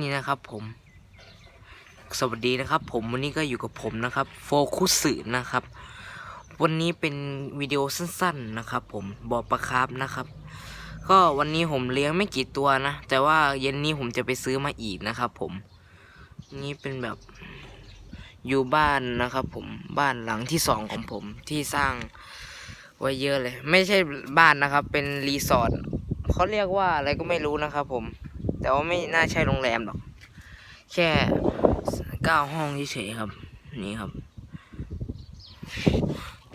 นี่นะครับผม สวัสดีนะครับ ผมวันนี้ก็อยู่กับผมนะครับโฟคุสึนะครับ วันนี้เป็นวิดีโอสั้นๆนะครับ ผมบอกประครับนะครับ ก็วันนี้ผมเลี้ยงไม่กี่ตัวนะ แต่ว่าเย็นนี้ผมจะไปซื้อมาอีกนะครับ ผม นี่เป็นแบบอยู่บ้านนะครับ ผมบ้านหลังที่สองของผมที่สร้างไว้เยอะเลย ไม่ใช่บ้านนะครับ เป็นรีสอร์ทเขาเรียกว่าอะไรก็ไม่รู้นะครับ ผม แต่ว่าไม่น่าใช่โรงแรมหรอก แค่เก้าห้องเฉยครับ นี่ครับ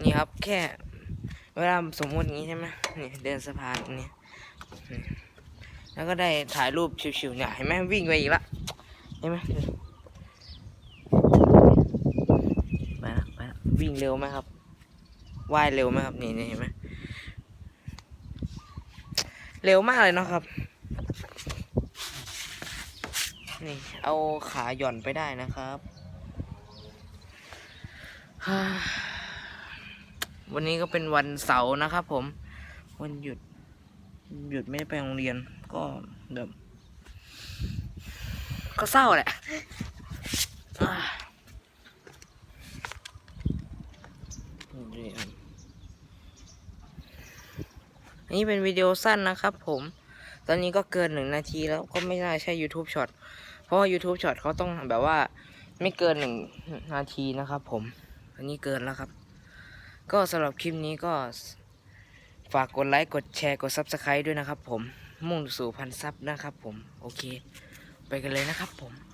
นี่ครับแค่ เวลาสมมติอย่างนี้ใช่ไหมนี่เดินสะพานนี้นี่แล้วก็ได้ถ่ายรูปชิวๆเนี่ยเห็นไหมวิ่งไปอีกละเห็นไหมไปละไปละวิ่งเร็วไหมครับว่ายเร็วไหมครับนี่นี่เห็นไหมเร็วมากเลยเนาะครับ นี่ เอาขาหย่อนไปได้นะครับ วันนี้ก็เป็นวันเสาร์นะครับผม วันหยุด หยุดไม่ได้ไปโรงเรียน ก็แบบก็เศร้าแหละอ่านี่ครับอันนี้เป็นวิดีโอสั้นนะครับผม ตอนนี้ก็เกินหนึ่งนาทีแล้วก็ไม่น่าใช่ YouTube Short ราะว่า YouTube Short เขาต้องแบบว่าไม่เกินหนึ่งนาทีนะครับผม อันนี้เกินแล้วครับ ก็สำหรับคลิปนี้ก็ฝากกดไลค์ กดแชร์ กด Subscribe ด้วยนะครับผม มุ่งสู่พันซับนะครับผม โอเค ไปกันเลยนะครับผม